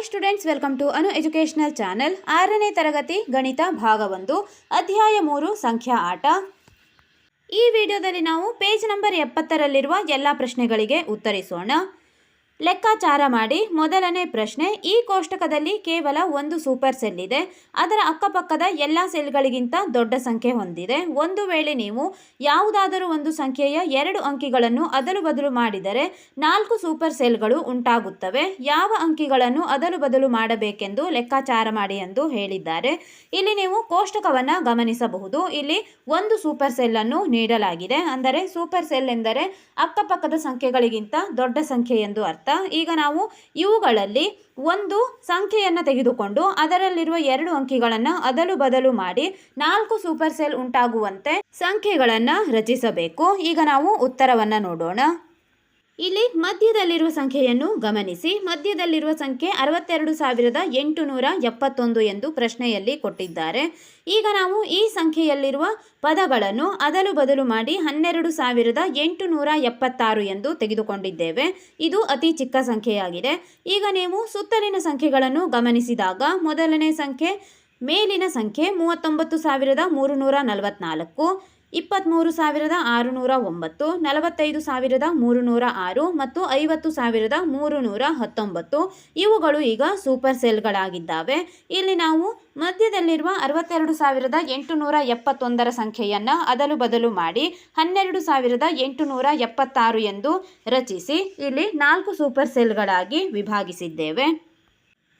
Hi students welcome to Anu educational channel ಆರನೇ ತರಗತಿ ಗಣಿತ ಭಾಗ ಒಂದು, ಅಧ್ಯಾಯ ಮೂರು, ಸಂಖ್ಯಾ ಆಟ. ಈ ವಿಡಿಯೋದಲ್ಲಿ ನಾವು ಪೇಜ್ ನಂಬರ್ ಎಪ್ಪತ್ತರಲ್ಲಿರುವ ಎಲ್ಲ ಪ್ರಶ್ನೆಗಳಿಗೆ ಉತ್ತರಿಸೋಣ. ಲೆಕ್ಕಾಚಾರ ಮಾಡಿ ಮೊದಲನೇ ಪ್ರಶ್ನೆ, ಈ ಕೋಷ್ಟಕದಲ್ಲಿ ಕೇವಲ ಒಂದು ಸೂಪರ್ ಸೆಲ್ ಇದೆ. ಅದರ ಅಕ್ಕಪಕ್ಕದ ಎಲ್ಲ ಸೆಲ್ಗಳಿಗಿಂತ ದೊಡ್ಡ ಸಂಖ್ಯೆ ಹೊಂದಿದೆ. ಒಂದು ವೇಳೆ ನೀವು ಯಾವುದಾದರೂ ಒಂದು ಸಂಖ್ಯೆಯ ಎರಡು ಅಂಕಿಗಳನ್ನು ಅದಲು ಬದಲು ಮಾಡಿದರೆ ನಾಲ್ಕು ಸೂಪರ್ ಸೆಲ್ಗಳು ಉಂಟಾಗುತ್ತವೆ. ಯಾವ ಅಂಕಿಗಳನ್ನು ಅದಲು ಬದಲು ಮಾಡಬೇಕೆಂದು ಲೆಕ್ಕಾಚಾರ ಮಾಡಿ ಎಂದು ಹೇಳಿದ್ದಾರೆ. ಇಲ್ಲಿ ನೀವು ಕೋಷ್ಟಕವನ್ನು ಗಮನಿಸಬಹುದು. ಇಲ್ಲಿ ಒಂದು ಸೂಪರ್ ಸೆಲ್ ಅನ್ನು ನೀಡಲಾಗಿದೆ. ಅಂದರೆ ಸೂಪರ್ ಸೆಲ್ ಎಂದರೆ ಅಕ್ಕಪಕ್ಕದ ಸಂಖ್ಯೆಗಳಿಗಿಂತ ದೊಡ್ಡ ಸಂಖ್ಯೆ ಎಂದು ಅರ್ಥ ಈಗ ನಾವು ಇವುಗಳಲ್ಲಿ ಒಂದು ಸಂಖ್ಯೆಯನ್ನು ತೆಗೆದುಕೊಂಡು ಅದರಲ್ಲಿರುವ ಎರಡು ಅಂಕಿಗಳನ್ನು ಅದಲು ಬದಲು ಮಾಡಿ ನಾಲ್ಕು ಸೂಪರ್ ಸೆಲ್ ಉಂಟಾಗುವಂತೆ ಸಂಖ್ಯೆಗಳನ್ನು ರಚಿಸಬೇಕು. ಈಗ ನಾವು ಉತ್ತರವನ್ನು ನೋಡೋಣ. ಇಲ್ಲಿ ಮಧ್ಯದಲ್ಲಿರುವ ಸಂಖ್ಯೆಯನ್ನು ಗಮನಿಸಿ. ಮಧ್ಯದಲ್ಲಿರುವ ಸಂಖ್ಯೆ ಅರವತ್ತೆರಡು ಸಾವಿರದ ಎಂಟುನೂರ ಎಪ್ಪತ್ತೊಂದು ಎಂದು ಪ್ರಶ್ನೆಯಲ್ಲಿ ಕೊಟ್ಟಿದ್ದಾರೆ. ಈಗ ನಾವು ಈ ಸಂಖ್ಯೆಯಲ್ಲಿರುವ ಪದಗಳನ್ನು ಅದಲು ಬದಲು ಮಾಡಿ ಹನ್ನೆರಡು ಸಾವಿರದ ಎಂಟುನೂರ ಎಪ್ಪತ್ತಾರು ಎಂದು ತೆಗೆದುಕೊಂಡಿದ್ದೇವೆ. ಇದು ಅತಿ ಚಿಕ್ಕ ಸಂಖ್ಯೆಯಾಗಿದೆ. ಈಗ ನೀವು ಸುತ್ತಲಿನ ಸಂಖ್ಯೆಗಳನ್ನು ಗಮನಿಸಿದಾಗ ಮೊದಲನೇ ಸಂಖ್ಯೆ, ಮೇಲಿನ ಸಂಖ್ಯೆ ಮೂವತ್ತೊಂಬತ್ತು ಸಾವಿರದ ಮೂರು ನೂರ ನಲವತ್ನಾಲ್ಕು. ಇಪ್ಪತ್ತ್ಮೂರು ಸಾವಿರದ ಆರುನೂರ ಒಂಬತ್ತು, ನಲವತ್ತೈದು ಸಾವಿರದ ಮೂರುನೂರ ಆರು ಮತ್ತು ಐವತ್ತು ಸಾವಿರದ ಮೂರುನೂರ ಹತ್ತೊಂಬತ್ತು. ಇವುಗಳು ಈಗ ಸೂಪರ್ ಸೆಲ್ಗಳಾಗಿದ್ದಾವೆ. ಇಲ್ಲಿ ನಾವು ಮಧ್ಯದಲ್ಲಿರುವ ಅರವತ್ತೆರಡು ಸಾವಿರದ ಎಂಟುನೂರ ಎಪ್ಪತ್ತೊಂದರ ಸಂಖ್ಯೆಯನ್ನು ಅದಲು ಬದಲು ಮಾಡಿ ಹನ್ನೆರಡು ಸಾವಿರದ ಎಂಟುನೂರ ಎಪ್ಪತ್ತಾರು ಎಂದು ರಚಿಸಿ ಇಲ್ಲಿ ನಾಲ್ಕು ಸೂಪರ್ ಸೆಲ್ಗಳಾಗಿ ವಿಭಾಗಿಸಿದ್ದೇವೆ.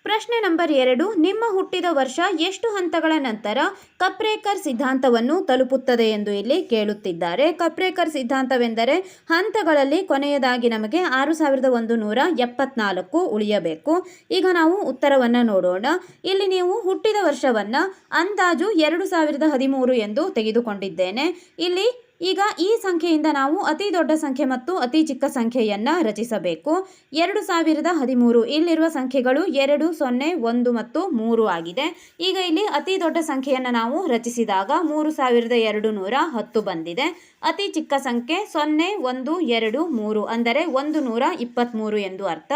ಪ್ರಶ್ನೆ ನಂಬರ್ ಎರಡು, ನಿಮ್ಮ ಹುಟ್ಟಿದ ವರ್ಷ ಎಷ್ಟು ಹಂತಗಳ ನಂತರ ಕಪ್ರೇಕರ್ ಸಿದ್ಧಾಂತವನ್ನು ತಲುಪುತ್ತದೆ ಎಂದು ಇಲ್ಲಿ ಕೇಳುತ್ತಿದ್ದಾರೆ. ಕಪ್ರೇಕರ್ ಸಿದ್ಧಾಂತವೆಂದರೆ ಹಂತಗಳಲ್ಲಿ ಕೊನೆಯದಾಗಿ ನಮಗೆ ಆರು ಸಾವಿರದ ಒಂದು ನೂರ ಎಪ್ಪತ್ನಾಲ್ಕು ಉಳಿಯಬೇಕು. ಈಗ ನಾವು ಉತ್ತರವನ್ನು ನೋಡೋಣ. ಇಲ್ಲಿ ನೀವು ಹುಟ್ಟಿದ ವರ್ಷವನ್ನು ಅಂದಾಜು ಎರಡು ಸಾವಿರದ ಹದಿಮೂರು ಎಂದು ತೆಗೆದುಕೊಂಡಿದ್ದೇನೆ. ಇಲ್ಲಿ ಈಗ ಈ ಸಂಖ್ಯೆಯಿಂದ ನಾವು ಅತಿ ದೊಡ್ಡ ಸಂಖ್ಯೆ ಮತ್ತು ಅತಿ ಚಿಕ್ಕ ಸಂಖ್ಯೆಯನ್ನು ರಚಿಸಬೇಕು. ಎರಡು ಸಾವಿರದ ಹದಿಮೂರು ಇಲ್ಲಿರುವ ಸಂಖ್ಯೆಗಳು ಎರಡು, ಸೊನ್ನೆ, ಒಂದು ಮತ್ತು ಮೂರು ಆಗಿದೆ. ಈಗ ಇಲ್ಲಿ ಅತಿ ದೊಡ್ಡ ಸಂಖ್ಯೆಯನ್ನು ನಾವು ರಚಿಸಿದಾಗ ಮೂರು ಸಾವಿರದ ಎರಡು ನೂರ ಹತ್ತು ಬಂದಿದೆ. ಅತಿ ಚಿಕ್ಕ ಸಂಖ್ಯೆ ಸೊನ್ನೆ, ಒಂದು, ಎರಡು, ಮೂರು ಅಂದರೆ ಒಂದು ನೂರ ಇಪ್ಪತ್ತ್ಮೂರು ಎಂದು ಅರ್ಥ.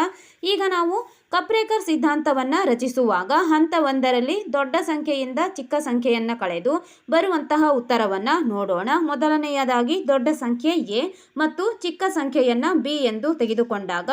ಈಗ ನಾವು ಕಪ್ರೇಕರ್ ಸಿದ್ಧಾಂತವನ್ನು ರಚಿಸುವಾಗ ಹಂತ ಒಂದರಲ್ಲಿ ದೊಡ್ಡ ಸಂಖ್ಯೆಯಿಂದ ಚಿಕ್ಕ ಸಂಖ್ಯೆಯನ್ನು ಕಳೆದು ಬರುವಂತಹ ಉತ್ತರವನ್ನು ನೋಡೋಣ. ಮೊದಲನೆಯದಾಗಿ ದೊಡ್ಡ ಸಂಖ್ಯೆ ಎ ಮತ್ತು ಚಿಕ್ಕ ಸಂಖ್ಯೆಯನ್ನು ಬಿ ಎಂದು ತೆಗೆದುಕೊಂಡಾಗ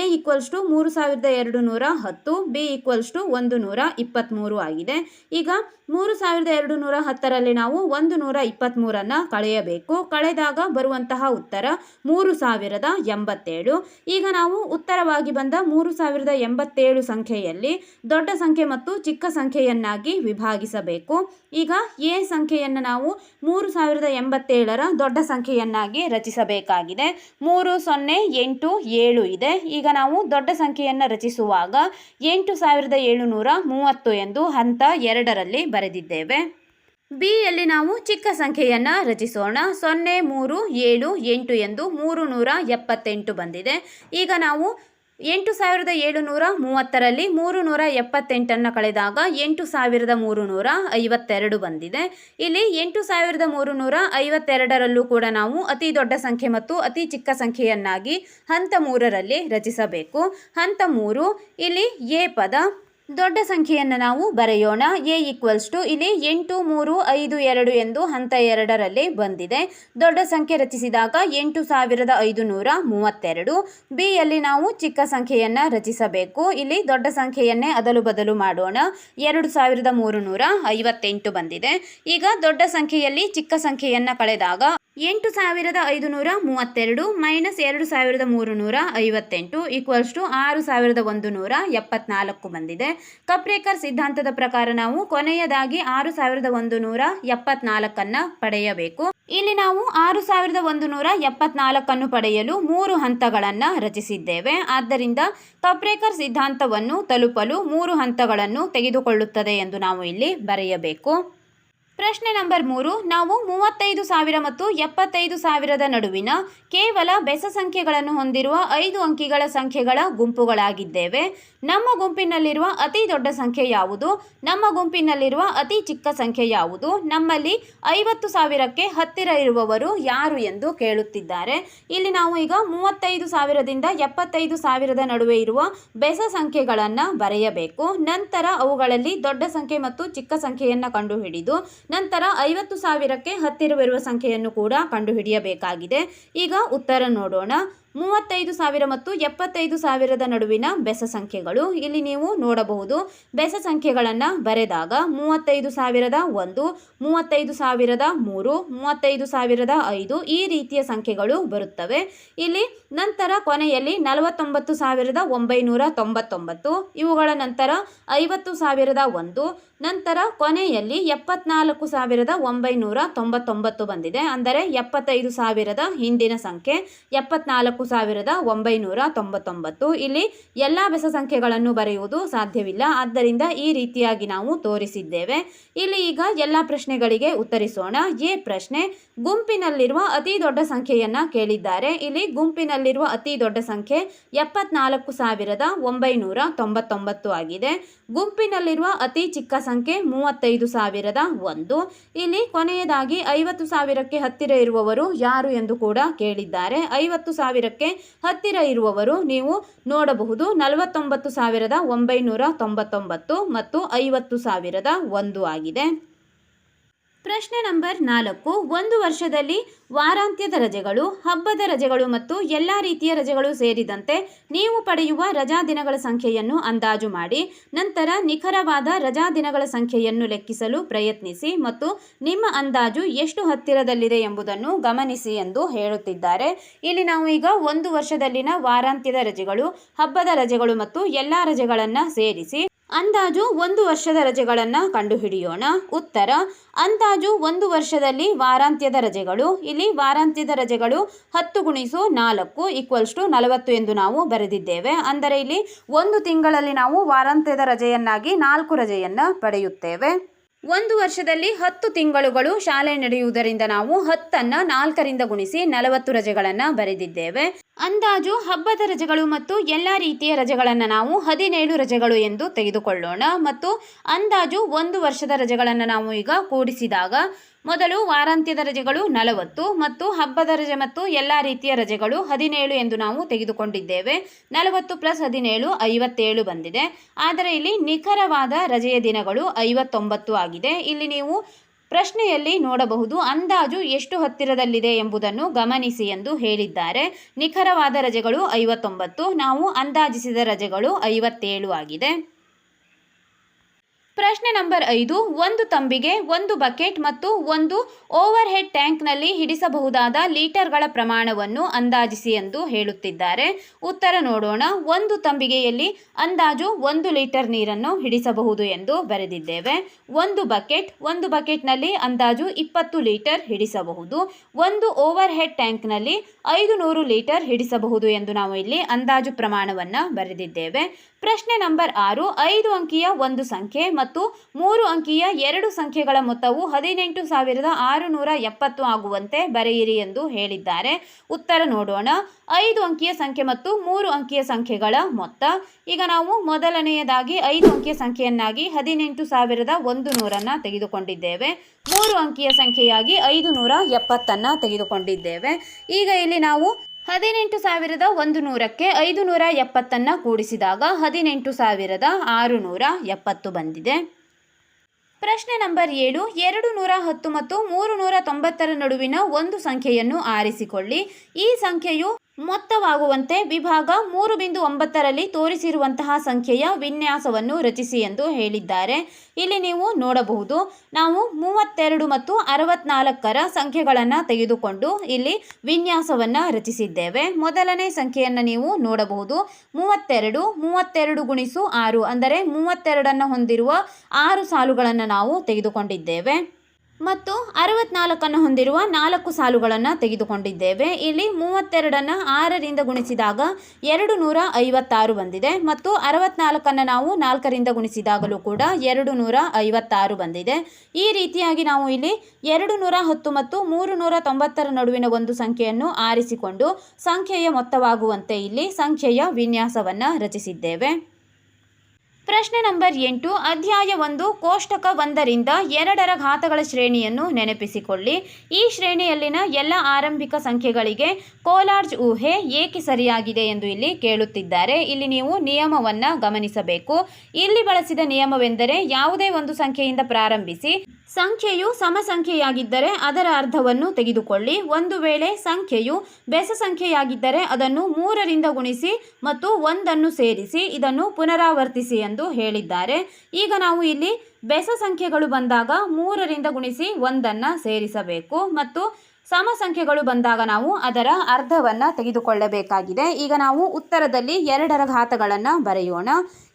ಎ ಈಕ್ವಲ್ಸ್ ಟು ಮೂರು ಸಾವಿರದ ಎರಡು ನೂರ ಹತ್ತು, ಬಿ ಈಕ್ವಲ್ಸ್ ಟು ಒಂದು ನೂರ ಇಪ್ಪತ್ತ್ಮೂರು ಆಗಿದೆ. ಈಗ ಮೂರು ಸಾವಿರದ ಎರಡು ನೂರ ಹತ್ತರಲ್ಲಿ ನಾವು ಒಂದು ನೂರ ಇಪ್ಪತ್ತ್ಮೂರನ್ನು ಕಳೆಯಬೇಕು. ಕಳೆದಾಗ ಬರುವಂತಹ ಉತ್ತರ ಮೂರು ಸಾವಿರದ ಎಂಬತ್ತೇಳು. ಈಗ ನಾವು ಉತ್ತರವಾಗಿ ಬಂದ ಮೂರು ಸಾವಿರದ ಎಂಬತ್ತೇಳು ಸಂಖ್ಯೆಯಲ್ಲಿ ದೊಡ್ಡ ಸಂಖ್ಯೆ ಮತ್ತು ಚಿಕ್ಕ ಸಂಖ್ಯೆಯನ್ನಾಗಿ ವಿಭಾಗಿಸಬೇಕು. ಈಗ ಎ ಸಂಖ್ಯೆಯನ್ನು ನಾವು ಮೂರು ಸಾವಿರದ ಎಂಬತ್ತೇಳರ ದೊಡ್ಡ ಸಂಖ್ಯೆಯನ್ನಾಗಿ ರಚಿಸಬೇಕಾಗಿದೆ. ಮೂರು ಸೊನ್ನೆ ಎಂಟು ಏಳು ಇದೆ. ಈಗ ನಾವು ದೊಡ್ಡ ಸಂಖ್ಯೆಯನ್ನು ರಚಿಸುವಾಗ ಎಂಟು ಸಾವಿರದ ಏಳುನೂರ ಮೂವತ್ತು ಎಂದು ಹಂತ ಎರಡರಲ್ಲಿ ಬರೆದಿದ್ದೇವೆ. ಬಿಯಲ್ಲಿ ನಾವು ಚಿಕ್ಕ ಸಂಖ್ಯೆಯನ್ನು ರಚಿಸೋಣ. ಸೊನ್ನೆ, ಮೂರು, ಏಳು, ಎಂಟು ಎಂದು ಮೂರು ನೂರ ಎಪ್ಪತ್ತೆಂಟು ಬಂದಿದೆ. ಈಗ ನಾವು ಎಂಟು ಸಾವಿರದ ಏಳುನೂರ ಮೂವತ್ತರಲ್ಲಿ ಮೂರು ನೂರ ಎಪ್ಪತ್ತೆಂಟನ್ನು ಕಳೆದಾಗ ಎಂಟು ಸಾವಿರದ ಮೂರು ನೂರ ಐವತ್ತೆರಡು ಬಂದಿದೆ. ಇಲ್ಲಿ ಎಂಟು ಸಾವಿರದ ಮೂರು ನೂರ ಐವತ್ತೆರಡರಲ್ಲೂ ಕೂಡ ನಾವು ಅತಿ ದೊಡ್ಡ ಸಂಖ್ಯೆ ಮತ್ತು ಅತಿ ಚಿಕ್ಕ ಸಂಖ್ಯೆಯನ್ನಾಗಿ ಹಂತ ಮೂರರಲ್ಲಿ ರಚಿಸಬೇಕು. ಹಂತ ಮೂರು, ಇಲ್ಲಿ ಎ ಪದ ದೊಡ್ಡ ಸಂಖ್ಯೆಯನ್ನು ನಾವು ಬರೆಯೋಣ. ಎ ಈಕ್ವಲ್ಸ್ ಟು ಇಲ್ಲಿ ಎಂಟು, ಮೂರು, ಐದು, ಎರಡು ಎಂದು ಹಂತ ಎರಡರಲ್ಲಿ ಬಂದಿದೆ. ದೊಡ್ಡ ಸಂಖ್ಯೆ ರಚಿಸಿದಾಗ ಎಂಟು ಸಾವಿರದ ಐದು ನೂರ ಮೂವತ್ತೆರಡು ಬಿಯಲ್ಲಿ ನಾವು ಚಿಕ್ಕ ಸಂಖ್ಯೆಯನ್ನು ರಚಿಸಬೇಕು. ಇಲ್ಲಿ ದೊಡ್ಡ ಸಂಖ್ಯೆಯನ್ನೇ ಅದಲು ಬದಲು ಮಾಡೋಣ. ಎರಡು ಸಾವಿರದ ಮೂರು ನೂರ ಐವತ್ತೆಂಟು ಬಂದಿದೆ. ಈಗ ದೊಡ್ಡ ಸಂಖ್ಯೆಯಲ್ಲಿ ಚಿಕ್ಕ ಸಂಖ್ಯೆಯನ್ನು ಕಳೆದಾಗ ಎಂಟು ಸಾವಿರದ ಐದು ನೂರ ಮೂವತ್ತೆರಡು ಮೈನಸ್ ಎರಡು ಸಾವಿರದ ಮೂರು ನೂರ ಐವತ್ತೆಂಟು ಈಕ್ವಲ್ಸ್ ಟು ಆರು ಸಾವಿರದ ಒಂದು ನೂರ ಎಪ್ಪತ್ನಾಲ್ಕು ಬಂದಿದೆ. ಕಪ್ರೇಕರ್ ಸಿದ್ಧಾಂತದ ಪ್ರಕಾರ ನಾವು ಕೊನೆಯದಾಗಿ ಆರು ಸಾವಿರದ ಒಂದು ನೂರ ಎಪ್ಪತ್ನಾಲ್ಕನ್ನು ಪಡೆಯಬೇಕು. ಇಲ್ಲಿ ನಾವು ಆರು ಸಾವಿರದ ಒಂದು ನೂರ ಎಪ್ಪತ್ನಾಲ್ಕನ್ನು ಪಡೆಯಲು ಮೂರು ಹಂತಗಳನ್ನು ರಚಿಸಿದ್ದೇವೆ. ಆದ್ದರಿಂದ ಕಪ್ರೇಕರ್ ಸಿದ್ಧಾಂತವನ್ನು ತಲುಪಲು ಮೂರು ಹಂತಗಳನ್ನು ತೆಗೆದುಕೊಳ್ಳುತ್ತದೆ ಎಂದು ನಾವು ಇಲ್ಲಿ ಬರೆಯಬೇಕು. ಪ್ರಶ್ನೆ ನಂಬರ್ ಮೂರು, ನಾವು ಮೂವತ್ತೈದು ಸಾವಿರ ಮತ್ತು ಎಪ್ಪತ್ತೈದು ಸಾವಿರದ ನಡುವಿನ ಕೇವಲ ಬೆಸ ಸಂಖ್ಯೆಗಳನ್ನು ಹೊಂದಿರುವ ಐದು ಅಂಕಿಗಳ ಸಂಖ್ಯೆಗಳ ಗುಂಪುಗಳಾಗಿದ್ದೇವೆ. ನಮ್ಮ ಗುಂಪಿನಲ್ಲಿರುವ ಅತಿ ದೊಡ್ಡ ಸಂಖ್ಯೆ ಯಾವುದು? ನಮ್ಮ ಗುಂಪಿನಲ್ಲಿರುವ ಅತಿ ಚಿಕ್ಕ ಸಂಖ್ಯೆ ಯಾವುದು? ನಮ್ಮಲ್ಲಿ ಐವತ್ತು ಸಾವಿರಕ್ಕೆ ಹತ್ತಿರ ಇರುವವರು ಯಾರು ಎಂದು ಕೇಳುತ್ತಿದ್ದಾರೆ. ಇಲ್ಲಿ ನಾವು ಈಗ ಮೂವತ್ತೈದು ಸಾವಿರದಿಂದ ಎಪ್ಪತ್ತೈದು ಸಾವಿರದ ನಡುವೆ ಇರುವ ಬೆಸ ಸಂಖ್ಯೆಗಳನ್ನು ಬರೆಯಬೇಕು. ನಂತರ ಅವುಗಳಲ್ಲಿ ದೊಡ್ಡ ಸಂಖ್ಯೆ ಮತ್ತು ಚಿಕ್ಕ ಸಂಖ್ಯೆಯನ್ನು ಕಂಡುಹಿಡಿದು ನಂತರ ಐವತ್ತು ಸಾವಿರಕ್ಕೆ ಹತ್ತಿರವಿರುವ ಸಂಖ್ಯೆಯನ್ನು ಕೂಡ ಕಂಡುಹಿಡಿಯಬೇಕಾಗಿದೆ. ಈಗ ಉತ್ತರ ನೋಡೋಣ. ಮೂವತ್ತೈದು ಸಾವಿರ ಮತ್ತು ಎಪ್ಪತ್ತೈದು ಸಾವಿರದ ನಡುವಿನ ಬೆಸ ಸಂಖ್ಯೆಗಳು. ಇಲ್ಲಿ ನೀವು ನೋಡಬಹುದು, ಬೆಸ ಸಂಖ್ಯೆಗಳನ್ನು ಬರೆದಾಗ ಮೂವತ್ತೈದು ಸಾವಿರದ ಒಂದು, ಮೂವತ್ತೈದು ಸಾವಿರದ ಮೂರು, ಮೂವತ್ತೈದು ಸಾವಿರದ ಐದು ಈ ರೀತಿಯ ಸಂಖ್ಯೆಗಳು ಬರುತ್ತವೆ. ಇಲ್ಲಿ ನಂತರ ಕೊನೆಯಲ್ಲಿ ನಲವತ್ತೊಂಬತ್ತು ಸಾವಿರದ ಒಂಬೈನೂರ ತೊಂಬತ್ತೊಂಬತ್ತು, ಇವುಗಳ ನಂತರ ಐವತ್ತು ಸಾವಿರದ ಒಂದು ನಂತರ ಕೊನೆಯಲ್ಲಿ ಎಪ್ಪತ್ನಾಲ್ಕು ಸಾವಿರದ ಒಂಬೈನೂರ ತೊಂಬತ್ತೊಂಬತ್ತು ಬಂದಿದೆ. ಅಂದರೆ ಎಪ್ಪತ್ತೈದು ಸಾವಿರದ ಹಿಂದಿನ ಸಂಖ್ಯೆ, ಎಪ್ಪತ್ನಾಲ್ಕು ಸಾವಿರದ ಒಂಬೈನೂರ ತೊಂಬತ್ತೊಂಬತ್ತು. ಇಲ್ಲಿ ಎಲ್ಲ ಬೆಸ ಸಂಖ್ಯೆಗಳನ್ನು ಬರೆಯುವುದು ಸಾಧ್ಯವಿಲ್ಲ. ಆದ್ದರಿಂದ ಈ ರೀತಿಯಾಗಿ ನಾವು ತೋರಿಸಿದ್ದೇವೆ. ಇಲ್ಲಿ ಈಗ ಎಲ್ಲ ಪ್ರಶ್ನೆಗಳಿಗೆ ಉತ್ತರಿಸೋಣ. ಎ ಪ್ರಶ್ನೆ ಗುಂಪಿನಲ್ಲಿರುವ ಅತಿ ದೊಡ್ಡ ಸಂಖ್ಯೆಯನ್ನು ಕೇಳಿದ್ದಾರೆ. ಇಲ್ಲಿ ಗುಂಪಿನಲ್ಲಿರುವ ಅತಿ ದೊಡ್ಡ ಸಂಖ್ಯೆ ಎಪ್ಪತ್ನಾಲ್ಕು ಸಾವಿರದ ಒಂಬೈನೂರ ತೊಂಬತ್ತೊಂಬತ್ತು ಆಗಿದೆ. ಗುಂಪಿನಲ್ಲಿರುವ ಅತಿ ಚಿಕ್ಕ ಸಂಖ್ಯೆ ಮೂವತ್ತೈದು ಸಾವಿರದ ಒಂದು. ಇಲ್ಲಿ ಕೊನೆಯದಾಗಿ ಐವತ್ತು ಸಾವಿರಕ್ಕೆ ಹತ್ತಿರ ಇರುವವರು ಯಾರು ಎಂದು ಕೂಡ ಕೇಳಿದ್ದಾರೆ. ಐವತ್ತು ಸಾವಿರಕ್ಕೆ ಹತ್ತಿರ ಇರುವವರು ನೀವು ನೋಡಬಹುದು. ನಲವತ್ತೊಂಬತ್ತು ಸಾವಿರದ ಒಂಬೈನೂರ ತೊಂಬತ್ತೊಂಬತ್ತು ಮತ್ತು ಐವತ್ತು ಸಾವಿರದ ಒಂದು ಆಗಿದೆ. ಪ್ರಶ್ನೆ ನಂಬರ್ ನಾಲ್ಕು, ಒಂದು ವರ್ಷದಲ್ಲಿ ವಾರಾಂತ್ಯದ ರಜೆಗಳು, ಹಬ್ಬದ ರಜೆಗಳು ಮತ್ತು ಎಲ್ಲ ರೀತಿಯ ರಜೆಗಳು ಸೇರಿದಂತೆ ನೀವು ಪಡೆಯುವ ರಜಾ ದಿನಗಳ ಸಂಖ್ಯೆಯನ್ನು ಅಂದಾಜು ಮಾಡಿ, ನಂತರ ನಿಖರವಾದ ರಜಾ ದಿನಗಳ ಸಂಖ್ಯೆಯನ್ನು ಲೆಕ್ಕಿಸಲು ಪ್ರಯತ್ನಿಸಿ ಮತ್ತು ನಿಮ್ಮ ಅಂದಾಜು ಎಷ್ಟು ಹತ್ತಿರದಲ್ಲಿದೆ ಎಂಬುದನ್ನು ಗಮನಿಸಿ ಎಂದು ಹೇಳುತ್ತಿದ್ದಾರೆ. ಇಲ್ಲಿ ನಾವು ಈಗ ಒಂದು ವರ್ಷದಲ್ಲಿನ ವಾರಾಂತ್ಯದ ರಜೆಗಳು, ಹಬ್ಬದ ರಜೆಗಳು ಮತ್ತು ಎಲ್ಲ ರಜೆಗಳನ್ನು ಸೇರಿಸಿ ಅಂದಾಜು ಒಂದು ವರ್ಷದ ರಜೆಗಳನ್ನು ಕಂಡುಹಿಡಿಯೋಣ. ಉತ್ತರ, ಅಂದಾಜು ಒಂದು ವರ್ಷದಲ್ಲಿ ವಾರಾಂತ್ಯದ ರಜೆಗಳು. ಇಲ್ಲಿ ವಾರಾಂತ್ಯದ ರಜೆಗಳು ಹತ್ತು ಗುಣಿಸು ನಾಲ್ಕು ಈಕ್ವಲ್ಸ್ ಟು ನಲವತ್ತು ಎಂದು ನಾವು ಬರೆದಿದ್ದೇವೆ. ಅಂದರೆ ಇಲ್ಲಿ ಒಂದು ತಿಂಗಳಲ್ಲಿ ನಾವು ವಾರಾಂತ್ಯದ ರಜೆಯನ್ನಾಗಿ ನಾಲ್ಕು ರಜೆಯನ್ನು ಪಡೆಯುತ್ತೇವೆ. ಒಂದು ವರ್ಷದಲ್ಲಿ ಹತ್ತು ತಿಂಗಳುಗಳು ಶಾಲೆ ನಡೆಯುವುದರಿಂದ ನಾವು ಹತ್ತನ್ನು ನಾಲ್ಕರಿಂದ ಗುಣಿಸಿ ನಲವತ್ತು ರಜೆಗಳನ್ನು ಬರೆದಿದ್ದೇವೆ. ಅಂದಾಜು ಹಬ್ಬದ ರಜೆಗಳು ಮತ್ತು ಎಲ್ಲ ರೀತಿಯ ರಜೆಗಳನ್ನು ನಾವು ಹದಿನೇಳು ರಜೆಗಳು ಎಂದು ತೆಗೆದುಕೊಳ್ಳೋಣ ಮತ್ತು ಅಂದಾಜು ಒಂದು ವರ್ಷದ ರಜೆಗಳನ್ನು ನಾವು ಈಗ ಕೂಡಿಸಿದಾಗ ಮೊದಲು ವಾರಾಂತ್ಯದ ರಜೆಗಳು ನಲವತ್ತು ಮತ್ತು ಹಬ್ಬದ ರಜೆ ಮತ್ತು ಎಲ್ಲ ರೀತಿಯ ರಜೆಗಳು ಹದಿನೇಳು ಎಂದು ನಾವು ತೆಗೆದುಕೊಂಡಿದ್ದೇವೆ. ನಲವತ್ತು ಪ್ಲಸ್ ಹದಿನೇಳು ಐವತ್ತೇಳು ಬಂದಿದೆ. ಆದರೆ ಇಲ್ಲಿ ನಿಖರವಾದ ರಜೆಯ ದಿನಗಳು ಐವತ್ತೊಂಬತ್ತು ಆಗಿದೆ. ಇಲ್ಲಿ ನೀವು ಪ್ರಶ್ನೆಯಲ್ಲಿ ನೋಡಬಹುದು ಅಂದಾಜು ಎಷ್ಟು ಹತ್ತಿರದಲ್ಲಿದೆ ಎಂಬುದನ್ನು ಗಮನಿಸಿ ಎಂದು ಹೇಳಿದ್ದಾರೆ. ನಿಖರವಾದ ರಜೆಗಳು ಐವತ್ತೊಂಬತ್ತು, ನಾವು ಅಂದಾಜಿಸಿದ ರಜೆಗಳು ಐವತ್ತೇಳು ಆಗಿದೆ. ಪ್ರಶ್ನೆ ನಂಬರ್ ಐದು, ಒಂದು ತಂಬಿಗೆ ಒಂದು ಬಕೆಟ್ ಮತ್ತು ಒಂದು ಓವರ್ ಹೆಡ್ ಟ್ಯಾಂಕ್ನಲ್ಲಿ ಹಿಡಿಸಬಹುದಾದ ಲೀಟರ್ಗಳ ಪ್ರಮಾಣವನ್ನು ಅಂದಾಜಿಸಿ ಎಂದು ಹೇಳುತ್ತಿದ್ದಾರೆ. ಉತ್ತರ ನೋಡೋಣ. ಒಂದು ತಂಬಿಗೆಯಲ್ಲಿ ಅಂದಾಜು ಒಂದು ಲೀಟರ್ ನೀರನ್ನು ಹಿಡಿಸಬಹುದು ಎಂದು ಬರೆದಿದ್ದೇವೆ. ಒಂದು ಬಕೆಟ್, ಒಂದು ಬಕೆಟ್ನಲ್ಲಿ ಅಂದಾಜು ಇಪ್ಪತ್ತು ಲೀಟರ್ ಹಿಡಿಸಬಹುದು. ಒಂದು ಓವರ್ ಹೆಡ್ ಟ್ಯಾಂಕ್ನಲ್ಲಿ ಐದು ನೂರು ಲೀಟರ್ ಹಿಡಿಸಬಹುದು ಎಂದು ನಾವು ಇಲ್ಲಿ ಅಂದಾಜು ಪ್ರಮಾಣವನ್ನು ಬರೆದಿದ್ದೇವೆ. ಪ್ರಶ್ನೆ ನಂಬರ್ ಆರು, ಐದು ಅಂಕಿಯ ಒಂದು ಸಂಖ್ಯೆ ಮತ್ತು ಮೂರು ಅಂಕಿಯ ಎರಡು ಸಂಖ್ಯೆಗಳ ಮೊತ್ತವು ಹದಿನೆಂಟು ಸಾವಿರದ ಆರುನೂರ ಎಪ್ಪತ್ತು ಆಗುವಂತೆ ಬರೆಯಿರಿ ಎಂದು ಹೇಳಿದ್ದಾರೆ. ಉತ್ತರ ನೋಡೋಣ. ಐದು ಅಂಕಿಯ ಸಂಖ್ಯೆ ಮತ್ತು ಮೂರು ಅಂಕಿಯ ಸಂಖ್ಯೆಗಳ ಮೊತ್ತ. ಈಗ ನಾವು ಮೊದಲನೆಯದಾಗಿ ಐದು ಅಂಕಿಯ ಸಂಖ್ಯೆಯನ್ನಾಗಿ ಹದಿನೆಂಟು ಸಾವಿರದ ಒಂದು ನೂರನ್ನು ತೆಗೆದುಕೊಂಡಿದ್ದೇವೆ. ಮೂರು ಅಂಕಿಯ ಸಂಖ್ಯೆಯಾಗಿ ಐದು ನೂರ ಎಪ್ಪತ್ತನ್ನು ತೆಗೆದುಕೊಂಡಿದ್ದೇವೆ. ಈಗ ಇಲ್ಲಿ ನಾವು ಹದಿನೆಂಟು ಸಾವಿರದ ಒಂದು ನೂರಕ್ಕೆ ಐದು ನೂರ ಎಪ್ಪತ್ತನ್ನು ಕೂಡಿಸಿದಾಗ ಹದಿನೆಂಟು ಸಾವಿರದ ಆರು ನೂರ ಎಪ್ಪತ್ತು ಬಂದಿದೆ. ಪ್ರಶ್ನೆ ನಂಬರ್ ಏಳು ಎರಡು ನೂರ ಹತ್ತು ಮತ್ತು ಮೂರು ನೂರ ತೊಂಬತ್ತರ ನಡುವಿನ ಒಂದು ಸಂಖ್ಯೆಯನ್ನು ಆರಿಸಿಕೊಳ್ಳಿ. ಈ ಸಂಖ್ಯೆಯು ಮೊತ್ತವಾಗುವಂತೆ ವಿಭಾಗ ಮೂರು ಬಿಂದು ಒಂಬತ್ತರಲ್ಲಿ ತೋರಿಸಿರುವಂತಹ ಸಂಖ್ಯೆಯ ವಿನ್ಯಾಸವನ್ನು ರಚಿಸಿ ಎಂದು ಹೇಳಿದ್ದಾರೆ. ಇಲ್ಲಿ ನೀವು ನೋಡಬಹುದು, ನಾವು ಮೂವತ್ತೆರಡು ಮತ್ತು ಅರವತ್ನಾಲ್ಕರ ಸಂಖ್ಯೆಗಳನ್ನು ತೆಗೆದುಕೊಂಡು ಇಲ್ಲಿ ವಿನ್ಯಾಸವನ್ನು ರಚಿಸಿದ್ದೇವೆ. ಮೊದಲನೇ ಸಂಖ್ಯೆಯನ್ನು ನೀವು ನೋಡಬಹುದು, ಮೂವತ್ತೆರಡು ಮೂವತ್ತೆರಡು ಗುಣಿಸು ಆರು, ಅಂದರೆ ಮೂವತ್ತೆರಡನ್ನು ಹೊಂದಿರುವ ಆರು ಸಾಲುಗಳನ್ನು ನಾವು ತೆಗೆದುಕೊಂಡಿದ್ದೇವೆ. ಮತ್ತು ಅರವತ್ನಾಲ್ಕನ್ನು ಹೊಂದಿರುವ ನಾಲ್ಕು ಸಾಲುಗಳನ್ನು ತೆಗೆದುಕೊಂಡಿದ್ದೇವೆ. ಇಲ್ಲಿ ಮೂವತ್ತೆರಡನ್ನು ಆರರಿಂದ ಗುಣಿಸಿದಾಗ ಎರಡು ನೂರ ಐವತ್ತಾರು ಬಂದಿದೆ ಮತ್ತು ಅರವತ್ನಾಲ್ಕನ್ನು ನಾವು ನಾಲ್ಕರಿಂದ ಗುಣಿಸಿದಾಗಲೂ ಕೂಡ ಎರಡು ನೂರ ಐವತ್ತಾರು ಬಂದಿದೆ. ಈ ರೀತಿಯಾಗಿ ನಾವು ಇಲ್ಲಿ ಎರಡು ನೂರ ಹತ್ತು ಮತ್ತು ಮೂರು ನೂರ ತೊಂಬತ್ತರ ನಡುವಿನ ಒಂದು ಸಂಖ್ಯೆಯನ್ನು ಆರಿಸಿಕೊಂಡು ಸಂಖ್ಯೆಯ ಮೊತ್ತವಾಗುವಂತೆ ಇಲ್ಲಿ ಸಂಖ್ಯೆಯ ವಿನ್ಯಾಸವನ್ನು ರಚಿಸಿದ್ದೇವೆ. ಪ್ರಶ್ನೆ ನಂಬರ್ ಎಂಟು, ಅಧ್ಯಾಯ ಒಂದು, ಕೋಷ್ಟಕ ಒಂದರಿಂದ ಎರಡರ ಘಾತಗಳ ಶ್ರೇಣಿಯನ್ನು ನೆನಪಿಸಿಕೊಳ್ಳಿ. ಈ ಶ್ರೇಣಿಯಲ್ಲಿನ ಎಲ್ಲ ಆರಂಭಿಕ ಸಂಖ್ಯೆಗಳಿಗೆ ಕೋಲಾರ್ಜ್ ಊಹೆ ಏಕೆ ಸರಿಯಾಗಿದೆ ಎಂದು ಇಲ್ಲಿ ಕೇಳುತ್ತಿದ್ದಾರೆ. ಇಲ್ಲಿ ನೀವು ನಿಯಮವನ್ನು ಗಮನಿಸಬೇಕು. ಇಲ್ಲಿ ಬಳಸಿದ ನಿಯಮವೆಂದರೆ ಯಾವುದೇ ಒಂದು ಸಂಖ್ಯೆಯಿಂದ ಪ್ರಾರಂಭಿಸಿ, ಸಂಖ್ಯೆಯು ಸಮ ಸಂಖ್ಯೆಯಾಗಿದ್ದರೆ ಅದರ ಅರ್ಧವನ್ನು ತೆಗೆದುಕೊಳ್ಳಿ. ಒಂದು ವೇಳೆ ಸಂಖ್ಯೆಯು ಬೆಸ ಸಂಖ್ಯೆಯಾಗಿದ್ದರೆ ಅದನ್ನು ಮೂರರಿಂದ ಗುಣಿಸಿ ಮತ್ತು ಒಂದನ್ನು ಸೇರಿಸಿ, ಇದನ್ನು ಪುನರಾವರ್ತಿಸಿ ಎಂದು ಹೇಳಿದ್ದಾರೆ. ಈಗ ನಾವು ಇಲ್ಲಿ ಬೆಸ ಸಂಖ್ಯೆಗಳು ಬಂದಾಗ ಮೂರರಿಂದ ಗುಣಿಸಿ ಒಂದನ್ನು ಸೇರಿಸಬೇಕು ಮತ್ತು ಸಮ ಸಂಖ್ಯೆಗಳು ಬಂದಾಗ ನಾವು ಅದರ ಅರ್ಧವನ್ನು ತೆಗೆದುಕೊಳ್ಳಬೇಕಾಗಿದೆ. ಈಗ ನಾವು ಉತ್ತರದಲ್ಲಿ ಎರಡರ ಘಾತಗಳನ್ನು ಬರೆಯೋಣ.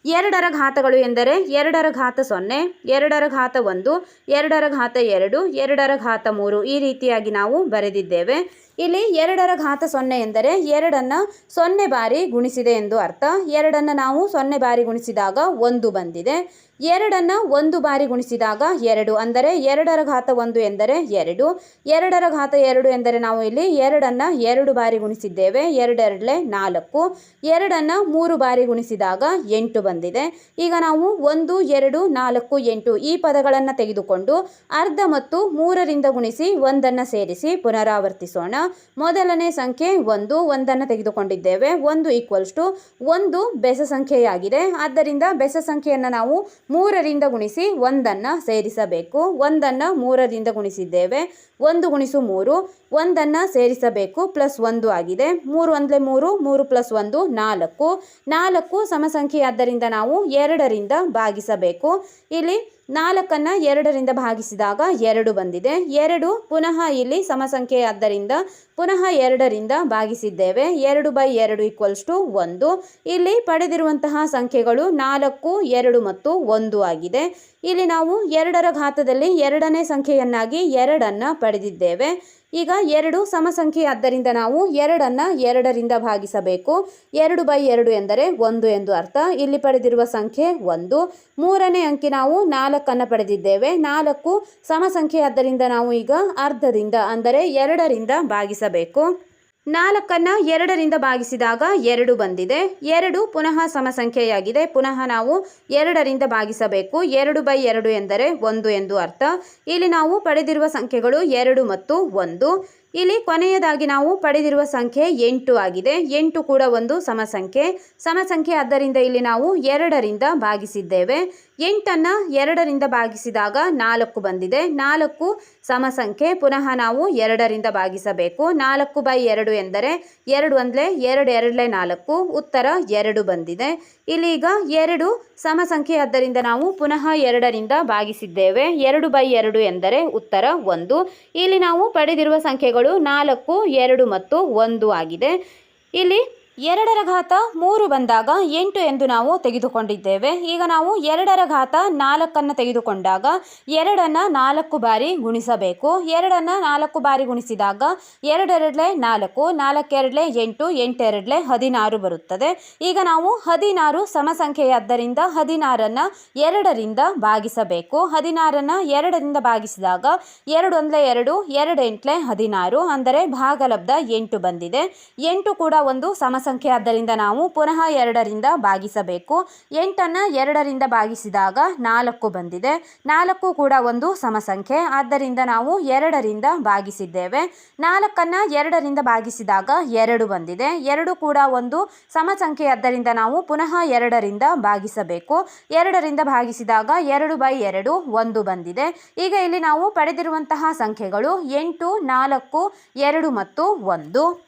ಎರಡರ ಘಾತಗಳು ಎಂದರೆ ಎರಡರ ಘಾತ ಸೊನ್ನೆ, ಎರಡರ ಘಾತ ಒಂದು, ಎರಡರ ಘಾತ ಎರಡು, ಎರಡರ ಘಾತ ಮೂರು ಈ ರೀತಿಯಾಗಿ ನಾವು ಬರೆದಿದ್ದೇವೆ. ಇಲ್ಲಿ ಎರಡರ ಘಾತ ಸೊನ್ನೆ ಎಂದರೆ ಎರಡನ್ನು ಸೊನ್ನೆ ಬಾರಿ ಗುಣಿಸಿದೆ ಎಂದು ಅರ್ಥ. ಎರಡನ್ನು ನಾವು ಸೊನ್ನೆ ಬಾರಿ ಗುಣಿಸಿದಾಗ ಒಂದು ಬಂದಿದೆ. ಎರಡನ್ನು ಒಂದು ಬಾರಿ ಗುಣಿಸಿದಾಗ ಎರಡು ಅಂದರೆ ಎರಡರ ಘಾತ ಒಂದು ಎಂದರೆ ಎರಡು. ಎರಡರ ಘಾತ ಎರಡು ಎಂದರೆ ನಾವು ಇಲ್ಲಿ ಎರಡನ್ನು ಎರಡು ಬಾರಿ ಗುಣಿಸಿದ್ದೇವೆ. ಎರಡೆರಡಲೆ ನಾಲ್ಕು. ಎರಡನ್ನು ಮೂರು ಬಾರಿ ಗುಣಿಸಿದಾಗ ಎಂಟು ಬಂದಿದೆ. ಈಗ ನಾವು ಒಂದು, ಎರಡು, ನಾಲ್ಕು, ಎಂಟು ಈ ಪದಗಳನ್ನು ತೆಗೆದುಕೊಂಡು ಅರ್ಧ ಮತ್ತು ಮೂರರಿಂದ ಗುಣಿಸಿ ಒಂದನ್ನು ಸೇರಿಸಿ ಪುನರಾವರ್ತಿಸೋಣ. ಮೊದಲನೇ ಸಂಖ್ಯೆ ಒಂದು, ಒಂದನ್ನು ತೆಗೆದುಕೊಂಡಿದ್ದೇವೆ. ಒಂದು ಈಕ್ವಲ್ಸ್ ಟು ಒಂದು ಬೆಸ ಸಂಖ್ಯೆಯಾಗಿದೆ. ಆದ್ದರಿಂದ ಬೆಸ ಸಂಖ್ಯೆಯನ್ನು ನಾವು ಮೂರರಿಂದ ಗುಣಿಸಿ ಒಂದನ್ನು ಸೇರಿಸಬೇಕು. ಒಂದನ್ನು ಮೂರರಿಂದ ಗುಣಿಸಿದ್ದೇವೆ. ಒಂದು ಗುಣಿಸು ಮೂರು. ಒಂದನ್ನು ಸೇರಿಸಬೇಕು ಪ್ಲಸ್ ಒಂದು ಆಗಿದೆ. ಮೂರು ಒಂದಲೇ ಮೂರು ಮೂರು ಪ್ಲಸ್ ಒಂದು ನಾಲ್ಕು. ನಾಲ್ಕು ಸಮಸಂಖ್ಯೆಯಾದ್ದರಿಂದ ನಾವು ಎರಡರಿಂದ ಭಾಗಿಸಬೇಕು. ಇಲ್ಲಿ ನಾಲ್ಕನ್ನು ಎರಡರಿಂದ ಭಾಗಿಸಿದಾಗ ಎರಡು ಬಂದಿದೆ. ಎರಡು ಪುನಃ ಇಲ್ಲಿ ಸಮಸಂಖ್ಯೆಯಾದ್ದರಿಂದ ಪುನಃ ಎರಡರಿಂದ ಭಾಗಿಸಿದ್ದೇವೆ. ಎರಡು ಬೈ ಎರಡು ಈಕ್ವಲ್ಸ್ ಟು ಒಂದು. ಇಲ್ಲಿ ಪಡೆದಿರುವಂತಹ ಸಂಖ್ಯೆಗಳು ನಾಲ್ಕು, ಎರಡು ಮತ್ತು ಒಂದು ಆಗಿದೆ. ಇಲ್ಲಿ ನಾವು ಎರಡರ ಘಾತದಲ್ಲಿ ಎರಡನೇ ಸಂಖ್ಯೆಯನ್ನಾಗಿ ಎರಡನ್ನು ಪಡೆದಿದ್ದೇವೆ. ಈಗ ಎರಡು ಸಮಸಂಖ್ಯೆಯಾದ್ದರಿಂದ ನಾವು ಎರಡನ್ನು ಎರಡರಿಂದ ಭಾಗಿಸಬೇಕು. ಎರಡು ಬೈ ಎರಡು ಎಂದರೆ ಒಂದು ಎಂದು ಅರ್ಥ. ಇಲ್ಲಿ ಪಡೆದಿರುವ ಸಂಖ್ಯೆ ಒಂದು. ಮೂರನೇ ಅಂಕಿ ನಾವು ನಾಲ್ಕನ್ನು ಪಡೆದಿದ್ದೇವೆ. ನಾಲ್ಕು ಸಮಸಂಖ್ಯೆಯಾದ್ದರಿಂದ ನಾವು ಈಗ ಅರ್ಧದಿಂದ ಅಂದರೆ ಎರಡರಿಂದ ಭಾಗಿಸಬೇಕು. ನಾಲ್ಕನ್ನು ಎರಡರಿಂದ ಭಾಗಿಸಿದಾಗ ಎರಡು ಬಂದಿದೆ. ಎರಡು ಪುನಃ ಸಮಸಂಖ್ಯೆಯಾಗಿದೆ. ಪುನಃ ನಾವು ಎರಡರಿಂದ ಭಾಗಿಸಬೇಕು. ಎರಡು ಬೈ ಎರಡು ಎಂದರೆ ಒಂದು ಎಂದು ಅರ್ಥ. ಇಲ್ಲಿ ನಾವು ಪಡೆದಿರುವ ಸಂಖ್ಯೆಗಳು ಎರಡು ಮತ್ತು ಒಂದು. ಇಲ್ಲಿ ಕೊನೆಯದಾಗಿ ನಾವು ಪಡೆದಿರುವ ಸಂಖ್ಯೆ ಎಂಟು ಆಗಿದೆ. ಎಂಟು ಕೂಡ ಒಂದು ಸಮಸಂಖ್ಯೆ. ಸಮಸಂಖ್ಯೆ ಆದ್ದರಿಂದ ಇಲ್ಲಿ ನಾವು ಎರಡರಿಂದ ಭಾಗಿಸಿದ್ದೇವೆ. ಎಂಟನ್ನು ಎರಡರಿಂದ ಭಾಗಿಸಿದಾಗ ನಾಲ್ಕು ಬಂದಿದೆ. ನಾಲ್ಕು ಸಮಸಂಖ್ಯೆ. ಪುನಃ ನಾವು ಎರಡರಿಂದ ಭಾಗಿಸಬೇಕು. ನಾಲ್ಕು ಬೈ ಎರಡು ಎಂದರೆ ಎರಡು ಅಂದರೆ ಎರಡು ಎರಡಲೇ ನಾಲ್ಕು. ಉತ್ತರ ಎರಡು ಬಂದಿದೆ. ಇಲ್ಲಿಗ ಎರಡು ಸಮಸಂಖ್ಯೆ ಆದ್ದರಿಂದ ನಾವು ಪುನಃ ಎರಡರಿಂದ ಭಾಗಿಸಿದ್ದೇವೆ. ಎರಡು ಬೈ ಎರಡು ಎಂದರೆ ಉತ್ತರ ಒಂದು. ಇಲ್ಲಿ ನಾವು ಪಡೆದಿರುವ ಸಂಖ್ಯೆಗಳು ನಾಲ್ಕು, ಎರಡು ಮತ್ತು ಒಂದು ಆಗಿದೆ. ಇಲ್ಲಿ ಎರಡರ ಘಾತ ಮೂರು ಬಂದಾಗ ಎಂಟು ಎಂದು ನಾವು ತೆಗೆದುಕೊಂಡಿದ್ದೇವೆ. ಈಗ ನಾವು ಎರಡರ ಘಾತ ನಾಲ್ಕನ್ನು ತೆಗೆದುಕೊಂಡಾಗ ಎರಡನ್ನು ನಾಲ್ಕು ಬಾರಿ ಗುಣಿಸಬೇಕು. ಎರಡನ್ನು ನಾಲ್ಕು ಬಾರಿ ಗುಣಿಸಿದಾಗ ಎರಡೆರಡಲೆ ನಾಲ್ಕು, ನಾಲ್ಕೆರಡಲೆ ಎಂಟು, ಎಂಟೆರಡಲೆ ಹದಿನಾರು ಬರುತ್ತದೆ. ಈಗ ನಾವು ಹದಿನಾರು ಸಮಸಂಖ್ಯೆಯಾದ್ದರಿಂದ ಹದಿನಾರನ್ನು ಎರಡರಿಂದ ಭಾಗಿಸಬೇಕು. ಹದಿನಾರನ್ನು ಎರಡರಿಂದ ಭಾಗಿಸಿದಾಗ ಎರಡು ಒಂದಲೇ ಎರಡು, ಎರಡೆಂಟ್ಲೆ ಹದಿನಾರು, ಅಂದರೆ ಭಾಗಲಬ್ಧ ಎಂಟು ಬಂದಿದೆ. ಎಂಟು ಕೂಡ ಒಂದು ಸಮಸಂಖ್ಯೆ ಆದ್ದರಿಂದ ನಾವು ಪುನಃ ಎರಡರಿಂದ ಭಾಗಿಸಬೇಕು. ಎಂಟನ್ನು ಎರಡರಿಂದ ಭಾಗಿಸಿದಾಗ ನಾಲ್ಕು ಬಂದಿದೆ. ನಾಲ್ಕು ಕೂಡ ಒಂದು ಸಮಸಂಖ್ಯೆ. ಆದ್ದರಿಂದ ನಾವು ಎರಡರಿಂದ ಭಾಗಿಸಿದ್ದೇವೆ. ನಾಲ್ಕನ್ನು ಎರಡರಿಂದ ಭಾಗಿಸಿದಾಗ ಎರಡು ಬಂದಿದೆ. ಎರಡು ಕೂಡ ಒಂದು ಸಮಸಂಖ್ಯೆಯಾದ್ದರಿಂದ ನಾವು ಪುನಃ ಎರಡರಿಂದ ಭಾಗಿಸಬೇಕು. ಎರಡರಿಂದ ಭಾಗಿಸಿದಾಗ ಎರಡು ಬೈ ಎರಡು ಒಂದು ಬಂದಿದೆ. ಈಗ ಇಲ್ಲಿ ನಾವು ಪಡೆದಿರುವಂತಹ ಸಂಖ್ಯೆಗಳು ಎಂಟು, ನಾಲ್ಕು, ಎರಡು ಮತ್ತು ಒಂದು.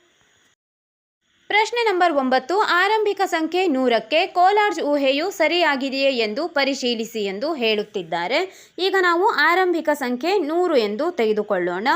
ಪ್ರಶ್ನೆ ನಂಬರ್ ಒಂಬತ್ತು, ಆರಂಭಿಕ ಸಂಖ್ಯೆ ನೂರಕ್ಕೆ ಕೋಲಾರ್ಜ್ ಊಹೆಯು ಸರಿಯಾಗಿದೆಯೇ ಎಂದು ಪರಿಶೀಲಿಸಿ ಎಂದು ಹೇಳುತ್ತಿದ್ದಾರೆ. ಈಗ ನಾವು ಆರಂಭಿಕ ಸಂಖ್ಯೆ ನೂರು ಎಂದು ತೆಗೆದುಕೊಳ್ಳೋಣ.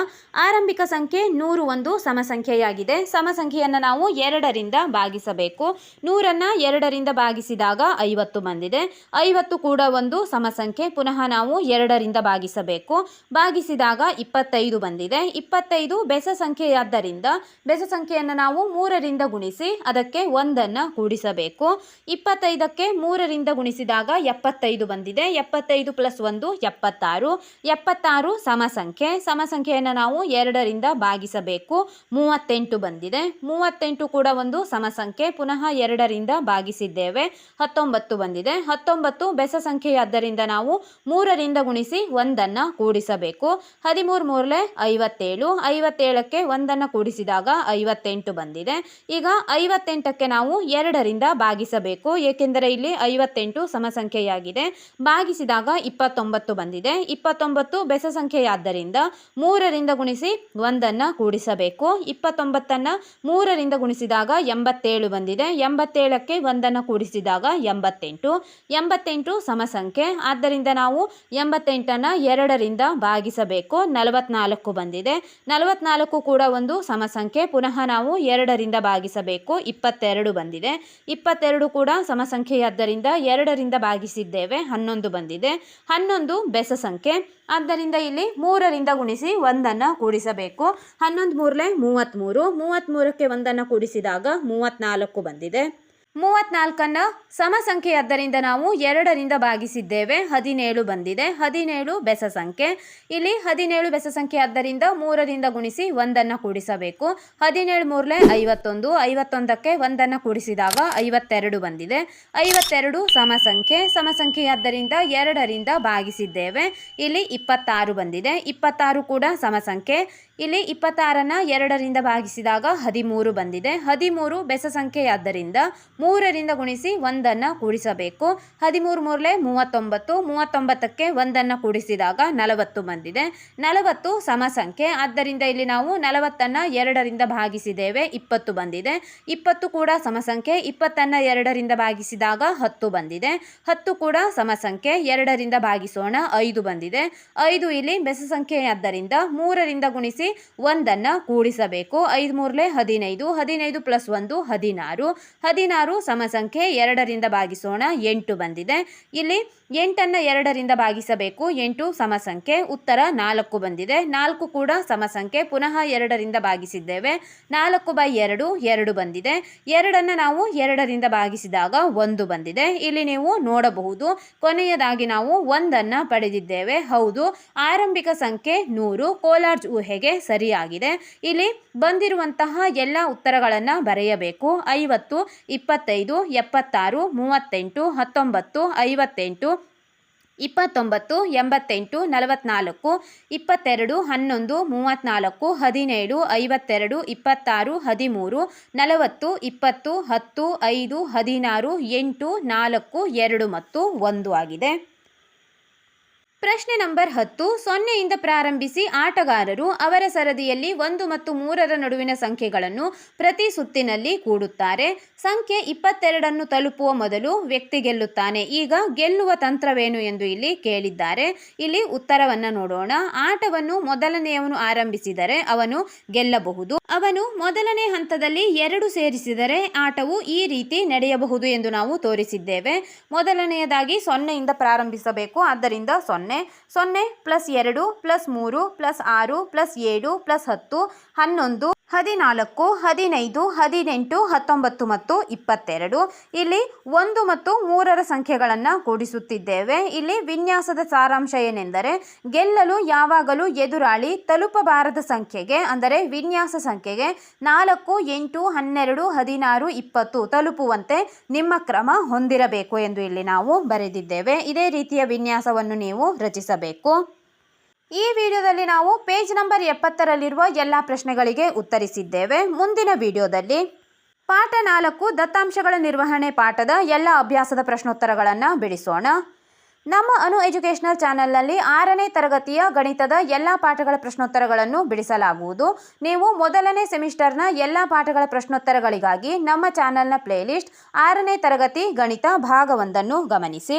ಆರಂಭಿಕ ಸಂಖ್ಯೆ ನೂರು ಒಂದು ಸಮಸಂಖ್ಯೆಯಾಗಿದೆ. ಸಮಸಂಖ್ಯೆಯನ್ನು ನಾವು ಎರಡರಿಂದ ಭಾಗಿಸಬೇಕು. ನೂರನ್ನು ಎರಡರಿಂದ ಭಾಗಿಸಿದಾಗ ಐವತ್ತು ಬಂದಿದೆ. ಐವತ್ತು ಕೂಡ ಒಂದು ಸಮಸಂಖ್ಯೆ. ಪುನಃ ನಾವು ಎರಡರಿಂದ ಭಾಗಿಸಬೇಕು. ಭಾಗಿಸಿದಾಗ ಇಪ್ಪತ್ತೈದು ಬಂದಿದೆ. ಇಪ್ಪತ್ತೈದು ಬೆಸ ಸಂಖ್ಯೆಯಾದ್ದರಿಂದ, ಬೆಸ ಸಂಖ್ಯೆಯನ್ನು ನಾವು ಮೂರರಿಂದ ಗುಣಿಸಿ ಅದಕ್ಕೆ ಒಂದನ್ನು ಕೂಡಿಸಬೇಕು. ಇಪ್ಪತ್ತೈದಕ್ಕೆ ಮೂರರಿಂದ ಗುಣಿಸಿದಾಗ ಎಪ್ಪತ್ತೈದು ಬಂದಿದೆ. ಎಪ್ಪತ್ತೈದು ಪ್ಲಸ್ ಒಂದು, ಎಪ್ಪತ್ತಾರು. ಎಪ್ಪತ್ತಾರು ಸಮಸಂಖ್ಯೆ. ಸಮಸಂಖ್ಯೆಯನ್ನು ನಾವು ಎರಡರಿಂದ ಭಾಗಿಸಬೇಕು. ಮೂವತ್ತೆಂಟು ಬಂದಿದೆ. ಮೂವತ್ತೆಂಟು ಕೂಡ ಒಂದು ಸಮಸಂಖ್ಯೆ. ಪುನಃ ಎರಡರಿಂದ ಭಾಗಿಸಿದ್ದೇವೆ. ಹತ್ತೊಂಬತ್ತು ಬಂದಿದೆ. ಹತ್ತೊಂಬತ್ತು ಬೆಸ ಸಂಖ್ಯೆಯಾದ್ದರಿಂದ ನಾವು ಮೂರರಿಂದ ಗುಣಿಸಿ ಒಂದನ್ನು ಕೂಡಿಸಬೇಕು. ಹದಿಮೂರು ಮೂರಲೆ ಐವತ್ತೇಳು. ಐವತ್ತೇಳಕ್ಕೆ ಒಂದನ್ನು ಕೂಡಿಸಿದಾಗ ಐವತ್ತೆಂಟು ಬಂದಿದೆ. ಈಗ ಐವತ್ತೆಂಟಕ್ಕೆ ನಾವು ಎರಡರಿಂದ ಭಾಗಿಸಬೇಕು. ಏಕೆಂದರೆ ಇಲ್ಲಿ ಐವತ್ತೆಂಟು ಸಮಸಂಖ್ಯೆಯಾಗಿದೆ. ಭಾಗಿಸಿದಾಗ ಇಪ್ಪತ್ತೊಂಬತ್ತು ಬಂದಿದೆ. ಇಪ್ಪತ್ತೊಂಬತ್ತು ಬೆಸ ಸಂಖ್ಯೆಯಾದ್ದರಿಂದ ಮೂರರಿಂದ ಗುಣಿಸಿ ಒಂದನ್ನು ಕೂಡಿಸಬೇಕು. ಇಪ್ಪತ್ತೊಂಬತ್ತನ್ನು ಮೂರರಿಂದ ಗುಣಿಸಿದಾಗ ಎಂಬತ್ತೇಳು ಬಂದಿದೆ. ಎಂಬತ್ತೇಳಕ್ಕೆ ಒಂದನ್ನು ಕೂಡಿಸಿದಾಗ ಎಂಬತ್ತೆಂಟು. ಎಂಬತ್ತೆಂಟು ಸಮಸಂಖ್ಯೆ. ಆದ್ದರಿಂದ ನಾವು ಎಂಬತ್ತೆಂಟನ್ನು ಎರಡರಿಂದ ಭಾಗಿಸಬೇಕು. ನಲವತ್ನಾಲ್ಕು ಬಂದಿದೆ. ನಲವತ್ನಾಲ್ಕು ಕೂಡ ಒಂದು ಸಮಸಂಖ್ಯೆ. ಪುನಃ ನಾವು ಎರಡರಿಂದ ಭಾಗಿಸಬೇಕು. ಇಪ್ಪತ್ತೆರಡು ಬಂದಿದೆ. ಇಪ್ಪತ್ತೆರಡು ಕೂಡ ಸಮಸಂಖ್ಯೆಯಾದ್ದರಿಂದ ಎರಡರಿಂದ ಭಾಗಿಸಿದ್ದೇವೆ. ಹನ್ನೊಂದು ಬಂದಿದೆ. ಹನ್ನೊಂದು ಬೆಸ ಸಂಖ್ಯೆ. ಆದ್ದರಿಂದ ಇಲ್ಲಿ ಮೂರರಿಂದ ಗುಣಿಸಿ ಒಂದನ್ನು ಕೂಡಿಸಬೇಕು. ಹನ್ನೊಂದು ಮೂರಲೆ ಮೂವತ್ತ್ಮೂರು. ಮೂವತ್ತ್ಮೂರಕ್ಕೆ ಒಂದನ್ನು ಕೂಡಿಸಿದಾಗ ಮೂವತ್ತ್ನಾಲ್ಕು ಬಂದಿದೆ. ಮೂವತ್ನಾಲ್ಕನ್ನು ಸಮಸಂಖ್ಯೆಯಾದ್ದರಿಂದ ನಾವು ಎರಡರಿಂದ ಭಾಗಿಸಿದ್ದೇವೆ. ಹದಿನೇಳು ಬಂದಿದೆ. ಹದಿನೇಳು ಬೆಸ ಸಂಖ್ಯೆ. ಇಲ್ಲಿ ಹದಿನೇಳು ಬೆಸ ಸಂಖ್ಯೆ ಆದ್ದರಿಂದ ಮೂರರಿಂದ ಗುಣಿಸಿ ಒಂದನ್ನು ಕೂಡಿಸಬೇಕು. ಹದಿನೇಳು ಮೂರಲೆ ಐವತ್ತೊಂದು. ಐವತ್ತೊಂದಕ್ಕೆ ಒಂದನ್ನು ಕೂಡಿಸಿದಾಗ ಐವತ್ತೆರಡು ಬಂದಿದೆ. ಐವತ್ತೆರಡು ಸಮಸಂಖ್ಯೆ. ಸಮಸಂಖ್ಯೆಯಾದ್ದರಿಂದ ಎರಡರಿಂದ ಭಾಗಿಸಿದ್ದೇವೆ. ಇಲ್ಲಿ ಇಪ್ಪತ್ತಾರು ಬಂದಿದೆ. ಇಪ್ಪತ್ತಾರು ಕೂಡ ಸಮಸಂಖ್ಯೆ. ಇಲ್ಲಿ ಇಪ್ಪತ್ತಾರನ್ನು ಎರಡರಿಂದ ಭಾಗಿಸಿದಾಗ ಹದಿಮೂರು ಬಂದಿದೆ. ಹದಿಮೂರು ಬೆಸ ಸಂಖ್ಯೆಯಾದ್ದರಿಂದ ಮೂರರಿಂದ ಗುಣಿಸಿ ಒಂದನ್ನು ಕೂಡಿಸಬೇಕು. ಹದಿಮೂರು ಮೂರಲೆ ಮೂವತ್ತೊಂಬತ್ತು, ಮೂವತ್ತೊಂಬತ್ತಕ್ಕೆ ಒಂದನ್ನು ಕೂಡಿಸಿದಾಗ ನಲವತ್ತು ಬಂದಿದೆ. ನಲವತ್ತು ಸಮಸಂಖ್ಯೆ, ಆದ್ದರಿಂದ ಇಲ್ಲಿ ನಾವು ನಲವತ್ತನ್ನು ಎರಡರಿಂದ ಭಾಗಿಸಿದ್ದೇವೆ, ಇಪ್ಪತ್ತು ಬಂದಿದೆ. ಇಪ್ಪತ್ತು ಕೂಡ ಸಮಸಂಖ್ಯೆ, ಇಪ್ಪತ್ತನ್ನು ಎರಡರಿಂದ ಭಾಗಿಸಿದಾಗ ಹತ್ತು ಬಂದಿದೆ. ಹತ್ತು ಕೂಡ ಸಮಸಂಖ್ಯೆ, ಎರಡರಿಂದ ಭಾಗಿಸೋಣ, ಐದು ಬಂದಿದೆ. ಐದು ಇಲ್ಲಿ ಬೆಸ ಸಂಖ್ಯೆಯಾದ್ದರಿಂದ ಮೂರರಿಂದ ಗುಣಿಸಿ ಒಂದನ್ನು ಕೂಡಿಸಬೇಕು. ಐದು ಮೂರಲೆ ಹದಿನೈದು ಹದಿನೈದು ಪ್ಲಸ್ ಒಂದು ಹದಿನಾರು. ಹದಿನಾರು ಸಮಸಂಖ್ಯೆ ಎರಡರಿಂದ ಭಾಗಿಸೋಣ. ಎಂಟು ಬಂದಿದೆ. ಇಲ್ಲಿ ಎಂಟನ್ನು ಎರಡರಿಂದ ಭಾಗಿಸಬೇಕು. ಎಂಟು ಸಮಸಂಖ್ಯೆ, ಉತ್ತರ ನಾಲ್ಕು ಬಂದಿದೆ. ನಾಲ್ಕು ಕೂಡ ಸಮಸಂಖ್ಯೆ, ಪುನಃ ಎರಡರಿಂದ ಭಾಗಿಸಿದ್ದೇವೆ. ನಾಲ್ಕು ಬೈ ಎರಡು ಎರಡು ಬಂದಿದೆ. ಎರಡನ್ನು ನಾವು ಎರಡರಿಂದ ಭಾಗಿಸಿದಾಗ ಒಂದು ಬಂದಿದೆ. ಇಲ್ಲಿ ನೀವು ನೋಡಬಹುದು, ಕೊನೆಯದಾಗಿ ನಾವು ಒಂದನ್ನು ಪಡೆದಿದ್ದೇವೆ. ಹೌದು, ಆರಂಭಿಕ ಸಂಖ್ಯೆ ನೂರು ಕೋಲಾರ್ಜ್ ಊಹೆಗೆ ಸರಿಯಾಗಿದೆ. ಇಲ್ಲಿ ಬಂದಿರುವಂತಹ ಎಲ್ಲ ಉತ್ತರಗಳನ್ನು ಬರೆಯಬೇಕು. ಐವತ್ತು, ಇಪ್ಪತ್ತೈದು, ಎಪ್ಪತ್ತಾರು, ಮೂವತ್ತೆಂಟು, ಹತ್ತೊಂಬತ್ತು, ಐವತ್ತೆಂಟು ಇಪ್ಪತ್ತೊಂಬತ್ತು, ಎಂಬತ್ತೆಂಟು ನಲವತ್ತ್ನಾಲ್ಕು ಇಪ್ಪತ್ತೆರಡು, ಹನ್ನೊಂದು ಮೂವತ್ತ್ನಾಲ್ಕು ಹದಿನೇಳು, ಐವತ್ತೆರಡು, ಇಪ್ಪತ್ತಾರು, ಹದಿಮೂರು, ನಲವತ್ತು, ಇಪ್ಪತ್ತು, ಹತ್ತು, ಐದು, ಹದಿನಾರು, ಎಂಟು, ನಾಲ್ಕು, ಎರಡು ಮತ್ತು ಒಂದು ಆಗಿದೆ. ಪ್ರಶ್ನೆ ನಂಬರ್ ಹತ್ತು. ಸೊನ್ನೆಯಿಂದ ಪ್ರಾರಂಭಿಸಿ ಆಟಗಾರರು ಅವರ ಸರದಿಯಲ್ಲಿ ಒಂದು ಮತ್ತು ಮೂರರ ನಡುವಿನ ಸಂಖ್ಯೆಗಳನ್ನು ಪ್ರತಿ ಸುತ್ತಿನಲ್ಲಿ ಕೂಡುತ್ತಾರೆ. ಸಂಖ್ಯೆ ಇಪ್ಪತ್ತೆರಡನ್ನು ತಲುಪುವ ಮೊದಲು ವ್ಯಕ್ತಿ ಗೆಲ್ಲುತ್ತಾನೆ. ಈಗ ಗೆಲ್ಲುವ ತಂತ್ರವೇನು ಎಂದು ಇಲ್ಲಿ ಕೇಳಿದ್ದಾರೆ. ಇಲ್ಲಿ ಉತ್ತರವನ್ನು ನೋಡೋಣ. ಆಟವನ್ನು ಮೊದಲನೆಯವನು ಆರಂಭಿಸಿದರೆ ಅವನು ಗೆಲ್ಲಬಹುದು. ಅವನು ಮೊದಲನೇ ಹಂತದಲ್ಲಿ ಎರಡು ಸೇರಿಸಿದರೆ ಆಟವು ಈ ರೀತಿ ನಡೆಯಬಹುದು ಎಂದು ನಾವು ತೋರಿಸಿದ್ದೇವೆ. ಮೊದಲನೆಯದಾಗಿ ಸೊನ್ನೆಯಿಂದ ಪ್ರಾರಂಭಿಸಬೇಕು. ಆದ್ದರಿಂದ ಸೊನ್ನೆ ಸೊನ್ನೆ ಪ್ಲಸ್ ಎರಡು ಪ್ಲಸ್ ಮೂರು ಪ್ಲಸ್ ಆರು ಪ್ಲಸ್ ಏಳು ಪ್ಲಸ್ ಹತ್ತು ಹನ್ನೊಂದು ಹದಿನಾಲ್ಕು, ಹದಿನೈದು, ಹದಿನೆಂಟು, ಹತ್ತೊಂಬತ್ತು ಮತ್ತು ಇಪ್ಪತ್ತೆರಡು. ಇಲ್ಲಿ ಒಂದು ಮತ್ತು ಮೂರರ ಸಂಖ್ಯೆಗಳನ್ನು ಕೂಡಿಸುತ್ತಿದ್ದೇವೆ. ಇಲ್ಲಿ ವಿನ್ಯಾಸದ ಸಾರಾಂಶ ಏನೆಂದರೆ, ಗೆಲ್ಲಲು ಯಾವಾಗಲೂ ಎದುರಾಳಿ, ತಲುಪಬಾರದ ಸಂಖ್ಯೆಗೆ, ಅಂದರೆ ವಿನ್ಯಾಸ ಸಂಖ್ಯೆಗೆ ನಾಲ್ಕು, ಎಂಟು, ಹನ್ನೆರಡು, ಹದಿನಾರು, ಇಪ್ಪತ್ತು ತಲುಪುವಂತೆ ನಿಮ್ಮ ಕ್ರಮ ಹೊಂದಿರಬೇಕು ಎಂದು ಇಲ್ಲಿ ನಾವು ಬರೆದಿದ್ದೇವೆ. ಇದೇ ರೀತಿಯ ವಿನ್ಯಾಸವನ್ನು ನೀವು ರಚಿಸಬೇಕು. ಈ ವಿಡಿಯೋದಲ್ಲಿ ನಾವು ಪೇಜ್ ನಂಬರ್ ಎಪ್ಪತ್ತರಲ್ಲಿರುವ ಎಲ್ಲ ಪ್ರಶ್ನೆಗಳಿಗೆ ಉತ್ತರಿಸಿದ್ದೇವೆ. ಮುಂದಿನ ವಿಡಿಯೋದಲ್ಲಿ ಪಾಠ ನಾಲ್ಕು ದತ್ತಾಂಶಗಳ ನಿರ್ವಹಣೆ ಪಾಠದ ಎಲ್ಲ ಅಭ್ಯಾಸದ ಪ್ರಶ್ನೋತ್ತರಗಳನ್ನು ಬಿಡಿಸೋಣ. ನಮ್ಮ ಅನು ಎಜುಕೇಷನಲ್ ಚಾನೆಲ್ನಲ್ಲಿ ಆರನೇ ತರಗತಿಯ ಗಣಿತದ ಎಲ್ಲ ಪಾಠಗಳ ಪ್ರಶ್ನೋತ್ತರಗಳನ್ನು ಬಿಡಿಸಲಾಗುವುದು. ನೀವು ಮೊದಲನೇ ಸೆಮಿಸ್ಟರ್ನ ಎಲ್ಲ ಪಾಠಗಳ ಪ್ರಶ್ನೋತ್ತರಗಳಿಗಾಗಿ ನಮ್ಮ ಚಾನೆಲ್ನ ಪ್ಲೇಲಿಸ್ಟ್ ಆರನೇ ತರಗತಿ ಗಣಿತ ಭಾಗವೊಂದನ್ನು ಗಮನಿಸಿ.